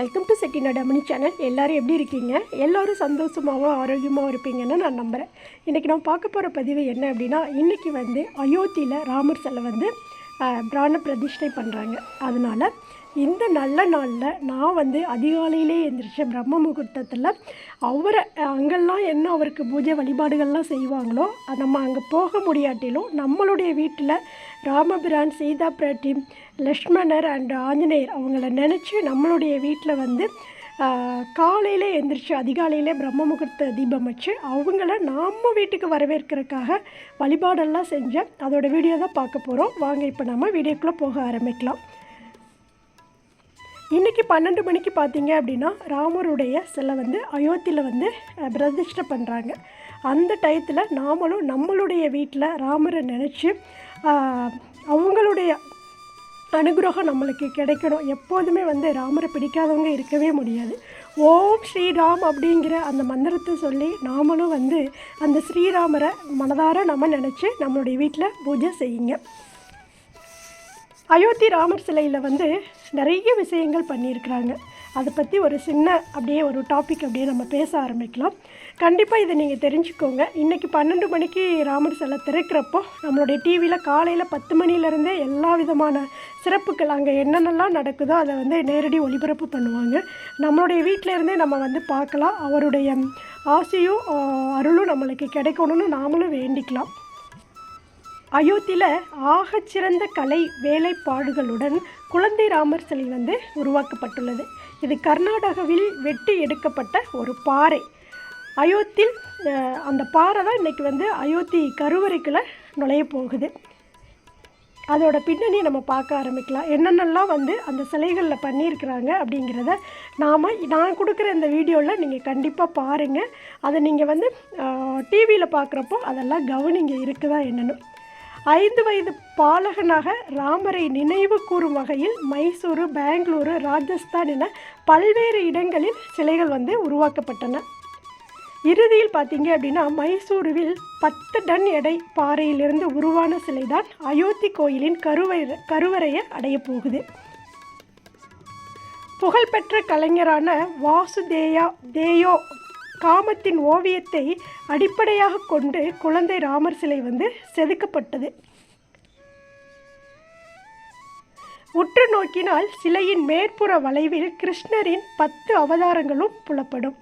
Welcome to செட்டினா அம்மணி channel எல்லோரும் எப்படி இருக்கீங்க? எல்லோரும் சந்தோஷமாகவும் ஆரோக்கியமாகவும் இருப்பீங்கன்னு நான் நம்புகிறேன் இன்றைக்கி நான் பார்க்க போகிற பதிவு என்ன அப்படின்னா இன்றைக்கி வந்து அயோத்தியில் ராமர் சிலை வந்து பிராண பிரதிஷ்டை பண்ணுறாங்க அதனால் இந்த நல்ல நாளில் நான் வந்து அதிகாலையிலே எந்திரிச்ச பிரம்ம முகூர்த்தத்தில் அவரை அங்கெல்லாம் என்ன அவருக்கு பூஜை வழிபாடுகள்லாம் செய்வாங்களோ நம்ம அங்கே போக முடியாட்டிலும் நம்மளுடைய வீட்டில் ராமபிரான் சீதா பிராட்டி லக்ஷ்மணர் அண்ட் ஆஞ்சநேயர் அவங்கள நினச்சி நம்மளுடைய வீட்டில் வந்து காலையில் எந்திரிச்சு அதிகாலையிலே பிரம்ம முகூர்த்த தீபம் வச்சு அவங்கள நம்ம வீட்டுக்கு வரவேற்கிறதுக்காக வழிபாடெல்லாம் செஞ்சேன் அதோடய வீடியோ தான் பார்க்க போகிறோம் வாங்க இப்போ நம்ம வீடியோக்குள்ளே போக ஆரம்பிக்கலாம். இன்றைக்கி பன்னெண்டு மணிக்கு பார்த்தீங்க அப்படின்னா ராமருடைய சிலை வந்து அயோத்தியில் வந்து பிரதிஷ்டை பண்ணுறாங்க அந்த டயத்தில் நாமளும் நம்மளுடைய வீட்டில் ராமரை நினச்சி அவங்களுடைய அனுகிரகம் நம்மளுக்கு கிடைக்கணும். எப்போதுமே வந்து ராமரை பிடிக்காதவங்க இருக்கவே முடியாது. ஓம் ஸ்ரீராம் அப்படிங்கிற அந்த மந்திரத்தை சொல்லி நாமளும் வந்து அந்த ஸ்ரீராமரை மனதார நம்ம நினச்சி நம்மளுடைய வீட்டில் பூஜை செய்யுங்க. அயோத்தி ராமர் சிலையில் வந்து நிறைய விஷயங்கள் பண்ணியிருக்கிறாங்க. அதை பற்றி ஒரு சின்ன அப்படியே ஒரு டாபிக் அப்படியே நம்ம பேச ஆரம்பிக்கலாம். கண்டிப்பாக இதை நீங்கள் தெரிஞ்சுக்கோங்க. இன்றைக்கி பன்னெண்டு மணிக்கு ராமர் சிலை திறக்கிறப்போ நம்மளுடைய டிவியில் காலையில் பத்து மணிலேருந்தே எல்லா விதமான சிறப்புகள் அங்கே என்னென்னலாம் நடக்குதோ அதை வந்து நேரடி ஒளிபரப்பு பண்ணுவாங்க. நம்மளுடைய வீட்டிலேருந்தே நம்ம வந்து பார்க்கலாம். அவருடைய ஆசையும் அருளும் நம்மளுக்கு கிடைக்கணும்னு நாமளும் வேண்டிக்கலாம். அயோத்தியில் ஆகச்சிறந்த கலை வேலைப்பாடுகளுடன் குழந்தை ராமர் சிலை வந்து உருவாக்கப்பட்டுள்ளது. இது கர்நாடகாவில் வெட்டி எடுக்கப்பட்ட ஒரு பாறை. அயோத்தில் அந்த பாறை தான் இன்றைக்கி வந்து அயோத்தி கருவறைக்குள்ளே நுழைய போகுது. அதோட பின்னணி நம்ம பார்க்க ஆரம்பிக்கலாம். என்னென்னலாம் வந்து அந்த சிலைகளில் பண்ணியிருக்கிறாங்க அப்படிங்கிறத நாம் நான் கொடுக்குற இந்த வீடியோவில் நீங்கள் கண்டிப்பாக பாருங்கள் அதை நீங்கள் வந்து டிவியில் பார்க்குறப்போ அதெல்லாம் கவனிங்க இருக்குதா என்னென்னு. ஐந்து வயது பாலகனாக ராமரை நினைவு கூறும் வகையில் மைசூரு பெங்களூரு ராஜஸ்தான் என பல்வேறு இடங்களில் சிலைகள் வந்து உருவாக்கப்பட்டன. இறுதியில் பார்த்தீங்க அப்படின்னா மைசூருவில் பத்து டன் எடை பாறையிலிருந்து உருவான சிலைதான் அயோத்தி கோயிலின் கருவை கருவறையை அடைய போகுது. புகழ்பெற்ற கலைஞரான வாசுதேயா தேயோ காமத்தின் ஓவியத்தை அடிப்படையாக கொண்டு குழந்தை ராமர் சிலை வந்து செதுக்கப்பட்டது. உற்று நோக்கினால் சிலையின் மேற்புற வளைவில் கிருஷ்ணரின் பத்து அவதாரங்களும் புலப்படும்.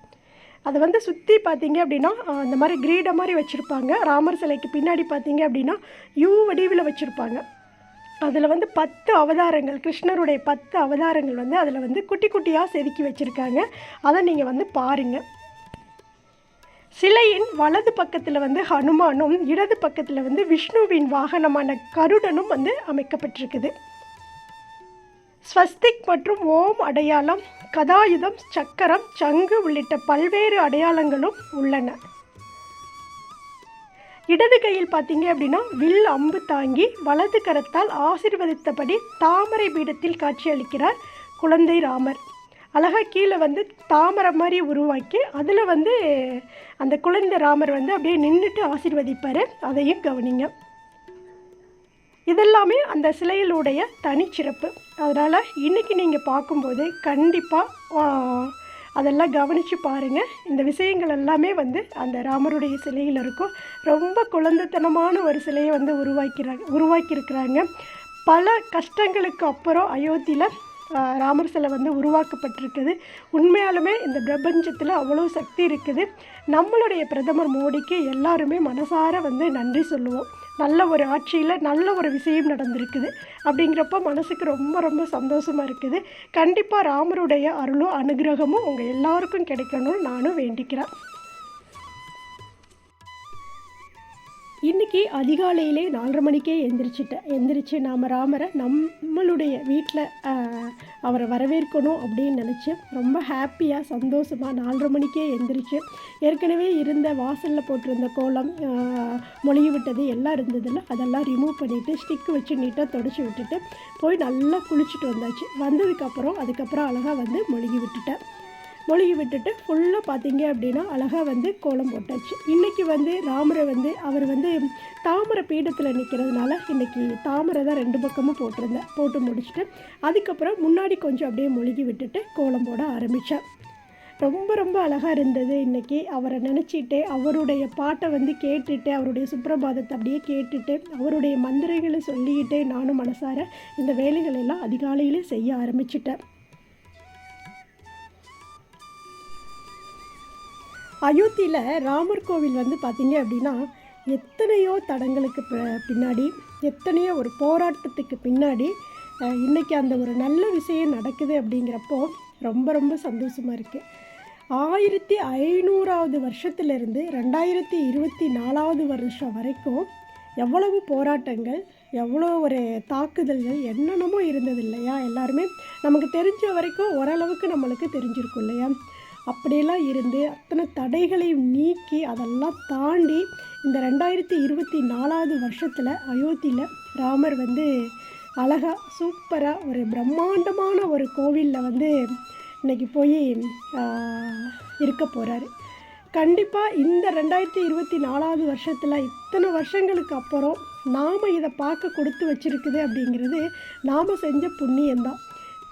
அதை வந்து சுற்றி பார்த்தீங்க அப்படின்னா அந்த மாதிரி கிரீட மாதிரி வச்சுருப்பாங்க. ராமர் சிலைக்கு பின்னாடி பார்த்தீங்க அப்படின்னா யூ வடிவில் வச்சுருப்பாங்க. அதில் வந்து பத்து அவதாரங்கள் கிருஷ்ணருடைய பத்து அவதாரங்கள் வந்து அதில் வந்து குட்டி குட்டியாக செதுக்கி வச்சுருக்காங்க. அதை நீங்கள் வந்து பாருங்கள் சிலையின் வலது பக்கத்தில் வந்து ஹனுமானும் இடது பக்கத்தில் வந்து விஷ்ணுவின் வாகனமான கருடனும் வந்து அமைக்கப்பட்டிருக்குது. ஸ்வஸ்திக் மற்றும் ஓம் அடையாளம் கதாயுதம் சக்கரம் சங்கு உள்ளிட்ட பல்வேறு அடையாளங்களும் உள்ளன. இடது கையில் பார்த்தீங்க அப்படின்னா வில் அம்பு தாங்கி வலது கரத்தால் ஆசிர்வதித்தபடி தாமரை பீடத்தில் காட்சியளிக்கிறார் குழந்தை ராமர். அழகாக கீழே வந்து தாமரை மாதிரி உருவாக்கி அதில் வந்து அந்த குழந்தை ராமர் வந்து அப்படியே நின்றுட்டு ஆசீர்வதிப்பார். அதையும் கவனிங்க. இதெல்லாமே அந்த சிலையிலுடைய தனிச்சிறப்பு. அதனால் இன்றைக்கி நீங்கள் பார்க்கும்போது கண்டிப்பாக அதெல்லாம் கவனித்து பாருங்கள் இந்த விஷயங்கள் எல்லாமே வந்து அந்த ராமருடைய சிலையில் இருக்கும். ரொம்ப குழந்தைத்தனமான ஒரு சிலையை வந்து உருவாக்கிறாங்க உருவாக்கியிருக்கிறாங்க. பல கஷ்டங்களுக்கு அப்புறம் அயோத்தியில் ராமர் சிலை வந்து உருவாக்கப்பட்டிருக்குது. உண்மையாலுமே இந்த பிரபஞ்சத்தில் அவ்வளோ சக்தி இருக்குது. நம்மளுடைய பிரதமர் மோடிக்கு எல்லாருமே மனசார வந்து நன்றி சொல்லுவோம். நல்ல ஒரு ஆட்சியில் நல்ல ஒரு விஷயம் நடந்திருக்குது. அப்படிங்கிறப்ப மனசுக்கு ரொம்ப ரொம்ப சந்தோஷமாக இருக்குது. கண்டிப்பாக ராமருடைய அருளும் அனுகிரகமும் உங்கள் எல்லாருக்கும் கிடைக்கணும்னு நானும் வேண்டிக்கிறேன். இன்றைக்கி அதிகாலையிலே நாலரை மணிக்கே எந்திரிச்சிட்டேன் எந்திரிச்சு நாம் ராமரை நம்மளுடைய வீட்டில் அவரை வரவேற்கணும் அப்படின்னு நினச்சேன் ரொம்ப ஹாப்பியாக சந்தோஷமாக நாலரை மணிக்கே எந்திரிச்சு ஏற்கனவே இருந்த வாசலில் போட்டிருந்த கோலம் மொழிகி விட்டது எல்லாம் இருந்ததில்ல அதெல்லாம் ரிமூவ் பண்ணிவிட்டு ஸ்டிக் வச்சு நீட்டாக தொடச்சி விட்டுட்டு போய் நல்லா குளிச்சுட்டு வந்தாச்சு. வந்ததுக்கப்புறம் அதுக்கப்புறம் அழகாக வந்து மொழிகி விட்டுட்டேன் மொழிகி விட்டுட்டு ஃபுல்லாக பார்த்தீங்க அப்படின்னா அழகாக வந்து கோலம் போட்டாச்சு. இன்றைக்கி வந்து ராமரை வந்து அவர் வந்து தாமரை பீடத்தில் நிற்கிறதுனால இன்றைக்கி தாமரை தான் ரெண்டு பக்கமும் போட்டிருந்தேன். போட்டு முடிச்சுட்டு அதுக்கப்புறம் முன்னாடி கொஞ்சம் அப்படியே மொழிகி விட்டுட்டு கோலம் போட ஆரம்பித்தேன் ரொம்ப ரொம்ப அழகாக இருந்தது இன்றைக்கி அவரை நினச்சிட்டு அவருடைய பாட்டை வந்து கேட்டுட்டு அவருடைய சுப்பிரபாதத்தை அப்படியே கேட்டுட்டு அவருடைய மந்திரங்களை சொல்லிக்கிட்டே நானும் மனசார இந்த வேலைகளெல்லாம் அதிகாலையிலே செய்ய ஆரம்பிச்சிட்டேன். அயோத்தியில் ராமர் கோவில் வந்து பார்த்திங்க அப்படின்னா எத்தனையோ தடங்களுக்கு பின்னாடி எத்தனையோ ஒரு போராட்டத்துக்கு பின்னாடி இன்றைக்கி அந்த ஒரு நல்ல விஷயம் நடக்குது அப்படிங்கிறப்போ ரொம்ப ரொம்ப சந்தோஷமாக இருக்குது ஆயிரத்தி ஐநூறாவது வருஷத்துலேருந்து ரெண்டாயிரத்தி இருபத்தி நாலாவது வருஷம் வரைக்கும் எவ்வளவு போராட்டங்கள் எவ்வளோ ஒரு தாக்குதல்கள் என்னென்னமோ இருந்தது இல்லையா? எல்லாருமே நமக்கு தெரிஞ்ச வரைக்கும் ஓரளவுக்கு நம்மளுக்கு தெரிஞ்சிருக்கும் இல்லையா? அப்படியெல்லாம் இருந்து அத்தனை தடைகளையும் நீக்கி அதெல்லாம் தாண்டி இந்த ரெண்டாயிரத்தி இருபத்தி நாலாவது வருஷத்தில் அயோத்தியில் ராமர் வந்து அழகாக சூப்பராக ஒரு பிரம்மாண்டமான ஒரு கோவிலில் வந்து இன்னைக்கு போய் இருக்க போகிறாரு கண்டிப்பாக இந்த ரெண்டாயிரத்தி இருபத்தி நாலாவது வருஷத்தில் இத்தனை வருஷங்களுக்கு அப்புறம் நாம் இதை பார்க்க கொடுத்து வச்சுருக்குது அப்படிங்கிறது நாம் செஞ்ச புண்ணியம்தான்.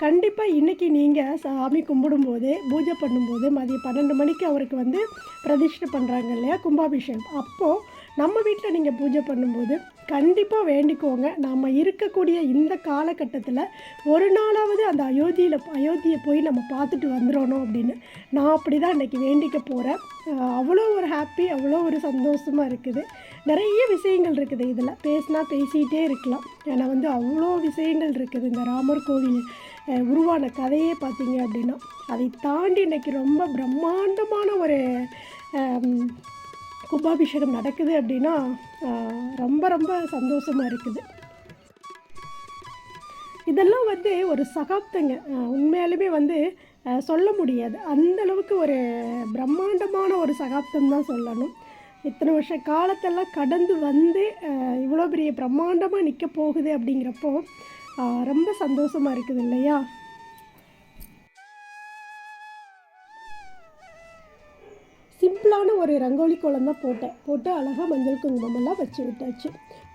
கண்டிப்பாக இன்றைக்கி நீங்கள் சாமி கும்பிடும்போது பூஜை பண்ணும்போது மதியம் பன்னெண்டு மணிக்கு அவருக்கு வந்து பிரதிஷ்டை பண்ணுறாங்க இல்லையா கும்பாபிஷேகம். அப்போது நம்ம வீட்டில் நீங்கள் பூஜை பண்ணும்போது கண்டிப்பாக வேண்டிக்கோங்க. நாம் இருக்கக்கூடிய இந்த காலகட்டத்தில் ஒரு நாளாவது அந்த அயோத்தியில் அயோத்தியை போய் நம்ம பார்த்துட்டு வந்துடணும் அப்படின்னு நான் அப்படி தான் இன்றைக்கி வேண்டிக்க போகிறேன் அவ்வளோ ஒரு ஹாப்பி அவ்வளோ ஒரு சந்தோஷமாக இருக்குது. நிறைய விஷயங்கள் இருக்குது இதில். பேசினா பேசிகிட்டே இருக்கலாம். ஏன்னா வந்து அவ்வளோ விஷயங்கள் இருக்குது. இந்த ராமர் கோவில் உருவான கதையே பார்த்தீங்க அப்படின்னா அதை தாண்டி இன்றைக்கி ரொம்ப பிரம்மாண்டமான ஒரு கும்பாபிஷேகம் நடக்குது அப்படின்னா ரொம்ப ரொம்ப சந்தோஷமாக இருக்குது. இதெல்லாம் வந்து ஒரு சகாப்தங்க. உண்மையாலுமே வந்து சொல்ல முடியாது. அந்த அளவுக்கு ஒரு பிரம்மாண்டமான ஒரு சகாப்தம் தான் சொல்லணும். இத்தனை வருஷ காலத்தெல்லாம் கடந்து வந்து இவ்வளோ பெரிய பிரம்மாண்டமாக நிற்க போகுது அப்படிங்கிறப்போ ரொம்ப சந்தோஷமாக இருக்குது இல்லையா? சிம்பிளான ஒரு ரங்கோலி கோலம் தான் போட்டேன். போட்டு அழகாக மஞ்சள் குங்குமமெல்லாம் வச்சு விட்டாச்சு.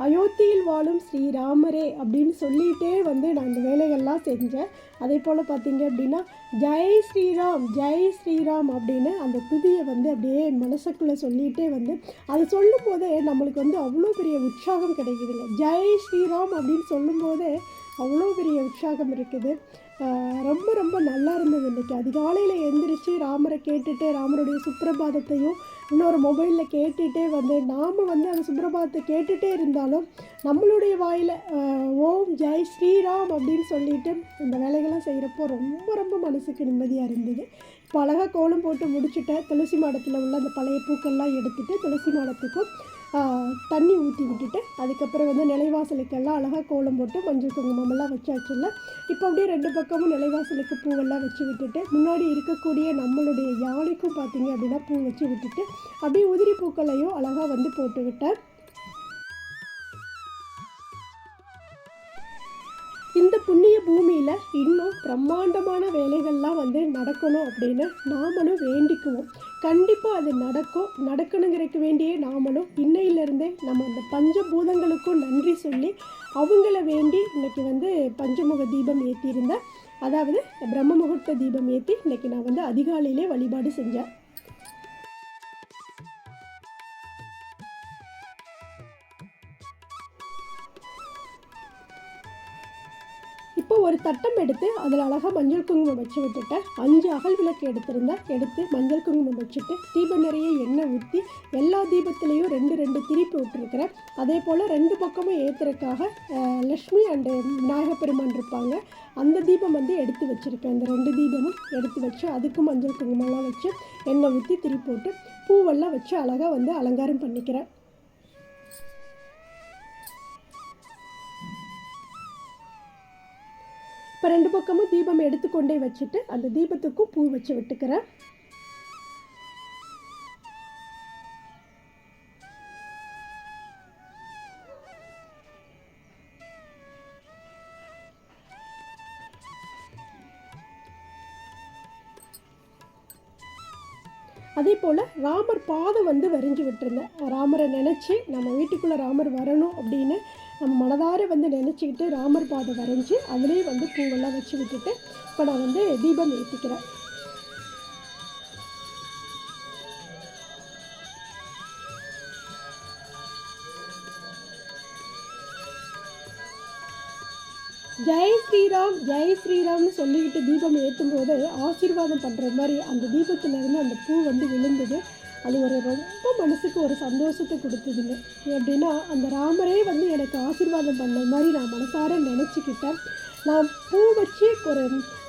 அயோத்தியில் வாழும் ஸ்ரீராமரே அப்படின்னு சொல்லிகிட்டே வந்து நான் இந்த வேலைகள்லாம் செஞ்சேன். அதே போல் பார்த்தீங்க அப்படின்னா ஜெய் ஸ்ரீராம் ஜெய் ஸ்ரீராம் அப்படின்னு அந்த துதியை வந்து அப்படியே மனசுக்குள்ளே சொல்லிகிட்டே வந்து அதை சொல்லும் போதே நம்மளுக்கு வந்து அவ்வளோ பெரிய உற்சாகம் கிடைக்குதுங்க. ஜெய் ஸ்ரீராம் அப்படின்னு சொல்லும்போதே அவ்வளோ பெரிய உற்சாகம் இருக்குது. ரொம்ப ரொம்ப நல்லா இருந்தது இன்றைக்கி அதிகாலையில் எழுந்திரிச்சு ராமரை கேட்டுட்டு ராமருடைய சுப்பிரபாதத்தையும் இன்னொரு மொபைலில் கேட்டுகிட்டே வந்து நாம் வந்து அந்த சுப்பிரபாதத்தை கேட்டுகிட்டே இருந்தாலும் நம்மளுடைய வாயில் ஓம் ஜெய் ஸ்ரீராம் அப்படின்னு சொல்லிட்டு இந்த வேலைகள்லாம் செய்கிறப்போ ரொம்ப ரொம்ப மனசுக்கு நிம்மதியாக இருந்தது. இப்போ அழகாக கோலம் போட்டு முடிச்சுட்டேன் துளசி மாடத்தில் உள்ள அந்த பழைய பூக்கள்லாம் எடுத்துகிட்டு துளசி மாடத்துக்கும் தண்ணி ஊற்றி விட்டுட்டு அதுக்கப்புறம் வந்து நிலைவாசலுக்கெல்லாம் அழகாக கோலம் போட்டு மஞ்சள் குங்குமமெல்லாம் வச்சாச்சுல்ல? இப்போ அப்படியே ரெண்டு பக்கமும் நிலைவாசலுக்கு பூவெல்லாம் வச்சு விட்டுட்டு முன்னாடி இருக்கக்கூடிய நம்மளுடைய யானைக்கும் பார்த்தீங்க அப்படின்னா பூ வச்சு விட்டுட்டு அப்படியே உதிரி பூக்களையும் அழகாக வந்து போட்டு விட்டேன் இந்த புண்ணிய பூமியில் இன்னும் பிரம்மாண்டமான வேலைகள்லாம் வந்து நடக்கணும் அப்படின்னு நாமளும் வேண்டிக்குவோம். கண்டிப்பாக அது நடக்கும். நடக்கணுங்கிறக்கு வேண்டியே நாமளும் இன்னையிலேருந்தே நம்ம அந்த பஞ்சபூதங்களுக்கும் நன்றி சொல்லி அவங்கள வேண்டி இன்னைக்கு வந்து பஞ்சமுக தீபம் ஏற்றியிருந்தேன் அதாவது பிரம்ம முகூர்த்த தீபம் ஏற்றி இன்னைக்கு நான் வந்து அதிகாலையிலே வழிபாடு செஞ்சேன். ஒரு தட்டம் எடுத்து அதில் அழகாக மஞ்சள் குங்குமம் வச்சு விட்டுட்டேன் அஞ்சு அகல் விளக்கு எடுத்திருந்தேன் எடுத்து மஞ்சள் குங்குமம் வச்சுட்டு தீபம் நிறைய எண்ணெய் ஊற்றி எல்லா தீபத்துலேயும் ரெண்டு ரெண்டு திருப்பி விட்டுருக்கிறேன். அதே போல் ரெண்டு பக்கமும் ஏற்றுறதுக்காக லக்ஷ்மி அண்டு விநாயகப் பெருமான் இருப்பாங்க. அந்த தீபம் வந்து எடுத்து வச்சுருக்கேன் இந்த ரெண்டு தீபமும் எடுத்து வச்சு அதுக்கும் மஞ்சள் குங்குமம்லாம் வச்சு எண்ணெய் ஊற்றி திருப்பி போட்டு பூவெல்லாம் வச்சு அழகாக வந்து அலங்காரம் பண்ணிக்கிறேன். இப்போ ரெண்டு பக்கமும் தீபம் எடுத்துக்கொண்டே வச்சுட்டு அந்த தீபத்துக்கும் பூ வச்சு விட்டுக்கிறேன். அதே போல் ராமர் பாதை வந்து வரைஞ்சி விட்டுருந்தேன். ராமரை நினச்சி நம்ம வீட்டுக்குள்ளே ராமர் வரணும் அப்படின்னு நம்ம மனதார வந்து நினச்சிக்கிட்டு ராமர் பாதை வரைஞ்சி அதிலே வந்து பூவெல்லாம் வச்சு விட்டுட்டு இப்போ நான் வந்து தீபம் ஏற்றிக்கிறேன் ஜெய் ஸ்ரீராம் ஜெய் ஸ்ரீராம்னு சொல்லிக்கிட்டு தீபம் ஏற்றும் போது ஆசீர்வாதம் பண்ணுற மாதிரி அந்த தீபத்துலேருந்து அந்த பூ வந்து விழுந்தது. அது ஒரு ரொம்ப மனசுக்கு ஒரு சந்தோஷத்தை கொடுத்ததுங்க எப்படின்னா அந்த ராமரே வந்து எனக்கு ஆசீர்வாதம் பண்ண மாதிரி நான் மனசார நினச்சிக்கிட்டேன். நான் பூ வச்சு ஒரு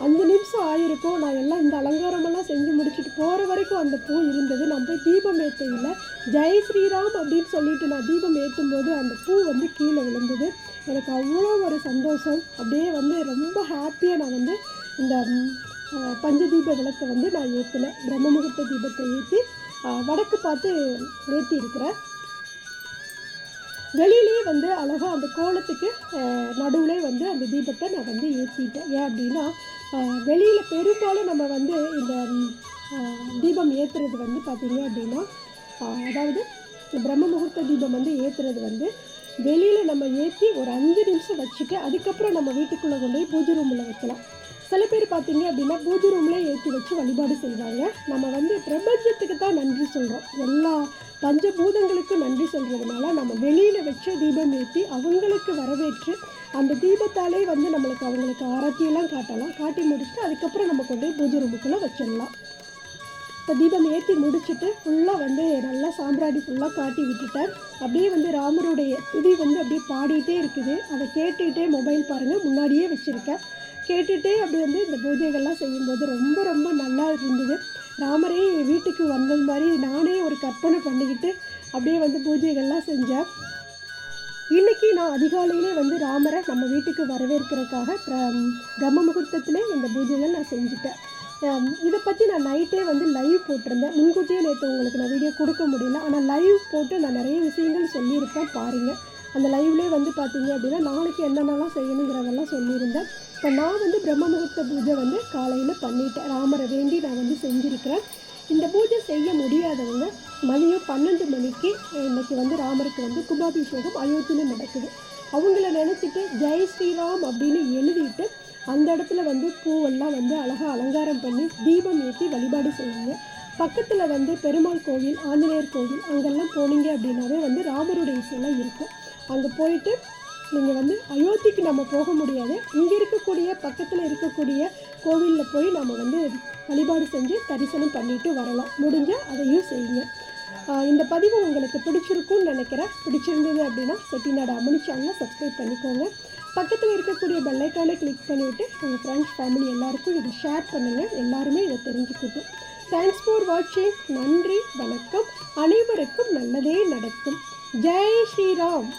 அஞ்சு நிமிஷம் ஆயிருக்கும். நான் எல்லாம் இந்த அலங்காரமெல்லாம் செஞ்சு முடிச்சுட்டு போகிற வரைக்கும் அந்த பூ இருந்தது. நான் போய் தீபம் ஏற்றையில் ஜெய் ஸ்ரீராம் அப்படின்னு சொல்லிட்டு நான் தீபம் ஏற்றும் போது அந்த பூ வந்து கீழே விழுந்தது. எனக்கு அவ்வளோ ஒரு சந்தோஷம். அப்படியே வந்து ரொம்ப ஹாப்பியாக நான் வந்து இந்த பஞ்சதீப விளக்கை வந்து நான் ஏற்றினேன் பிரம்ம முகூர்த்த தீபத்தை ஏற்றி வடக்கு பார்த்து ஏற்றி இருக்கிறேன். வெளியிலேயே வந்து அழகாக அந்த கோலத்துக்கு நடுவில் வந்து அந்த தீபத்தை நான் வந்து ஏற்றிட்டேன் ஏன் அப்படின்னா வெளியில் பெரும்பாலும் நம்ம வந்து இந்த தீபம் ஏற்றுறது வந்து பார்த்திங்க அப்படின்னா அதாவது பிரம்ம முகூர்த்த தீபம் வந்து ஏற்றுறது வந்து வெளியில் நம்ம ஏற்றி ஒரு அஞ்சு நிமிஷம் வச்சுட்டு அதுக்கப்புறம் நம்ம வீட்டுக்குள்ளே கொண்டு போய் பூஜை ரூமில் வைக்கலாம். சில பேர் பார்த்தீங்க அப்படின்னா பூஜை ரூம்லேயே ஏற்றி வச்சு வழிபாடு செய்வாங்க. நம்ம வந்து பிரபஞ்சத்துக்கு தான் நன்றி சொல்கிறோம் எல்லா பஞ்சபூதங்களுக்கும் நன்றி சொல்கிறதுனால நம்ம வெளியில் வச்சு தீபம் ஏற்றி அவங்களுக்கு வரவேற்று அந்த தீபத்தாலே வந்து நம்மளுக்கு அவங்களுக்கு ஆரத்தியெல்லாம் காட்டலாம். காட்டி முடிச்சுட்டு அதுக்கப்புறம் நம்ம கொண்டு போய் பூஜை ரூமுக்குள்ளே வச்சிடலாம். இப்போ தீபம் ஏற்றி முடிச்சுட்டு ஃபுல்லாக வந்து நல்லா சாம்பிராணி ஃபுல்லாக காட்டி விட்டுட்டேன். அப்படியே வந்து ராமருடைய துதி வந்து அப்படியே பாடிட்டே இருக்குது. அதை கேட்டுக்கிட்டே மொபைல் பாருங்கள் முன்னாடியே வச்சுருக்கேன். கேட்டுகிட்டே அப்படி வந்து இந்த பூஜைகள்லாம் செய்யும்போது ரொம்ப ரொம்ப நல்லா இருந்தது. ராமரே என் வீட்டுக்கு வந்தது மாதிரி நானே ஒரு கற்பனை பண்ணிக்கிட்டு அப்படியே வந்து பூஜைகள்லாம் செஞ்சேன். இன்னைக்கு நான் அதிகாலையிலே வந்து ராமரை நம்ம வீட்டுக்கு வரவேற்கிறதுக்காக பிரம்ம முகூர்த்தத்திலே இந்த பூஜைகள் நான் செஞ்சுட்டேன். இதை பற்றி நான் நைட்டே வந்து லைவ் போட்டிருந்தேன். முன்கூட்டியே நேற்று உங்களுக்கு நான் வீடியோ கொடுக்க முடியல. ஆனால் லைவ் போட்டு நான் நிறைய விஷயங்கள் சொல்லியிருப்பேன் பாருங்கள் அந்த லைவ்லேயே வந்து பார்த்தீங்க அப்படின்னா நாளைக்கு என்னென்னலாம் செய்யணுங்கிறதெல்லாம் சொல்லியிருந்தேன். இப்போ நான் வந்து பிரம்ம முகூர்த்த பூஜை வந்து காலையில் பண்ணிட்டேன். ராமரை வேண்டி நான் வந்து செஞ்சுருக்கிறேன். இந்த பூஜை செய்ய முடியாதவங்க மதியம் பன்னெண்டு மணிக்கு இன்றைக்கி வந்து ராமருக்கு வந்து கும்பாபிஷேகம் அயோத்தியில் நடக்குது. அவங்கள நினச்சிட்டு ஜெய் ஸ்ரீராம் அப்படின்னு எழுதிட்டு அந்த இடத்துல வந்து பூவெல்லாம் வந்து அழகாக அலங்காரம் பண்ணி தீபம் ஏற்றி வழிபாடு செய்யுங்க பக்கத்தில் வந்து பெருமாள் கோவில் ஆஞ்சநேயர் கோவில் அங்கெல்லாம் போனீங்க அப்படின்னாவே வந்து ராமருடைய சிலை இருக்கும். அங்கே போயிட்டு நீங்கள் வந்து அயோத்திக்கு நம்ம போக முடியாது. இங்கே இருக்கக்கூடிய பக்கத்தில் இருக்கக்கூடிய கோவிலில் போய் நம்ம வந்து வழிபாடு செஞ்சு தரிசனம் பண்ணிட்டு வரலாம். முடிஞ்சால் அதையும் செய்யுங்க. இந்த பதிவு உங்களுக்கு பிடிச்சிருக்கும்னு நினைக்கிறேன். பிடிச்சிருந்தது அப்படின்னா செட்டிநாடு அம்மனி சேனலை சப்ஸ்கிரைப் பண்ணிக்கோங்க. பக்கத்தில் இருக்கக்கூடிய பெல்லைக்கானை கிளிக் பண்ணிவிட்டு உங்கள் ஃப்ரெண்ட்ஸ் ஃபேமிலி எல்லாருக்கும் இதை ஷேர் பண்ணுங்கள் எல்லாருமே இதை தெரிஞ்சுக்கிட்டும். தேங்க்ஸ் ஃபார் வாட்சிங் நன்றி வணக்கம். அனைவருக்கும் நல்லதே நடக்கும். ஜெய் ஸ்ரீராம்.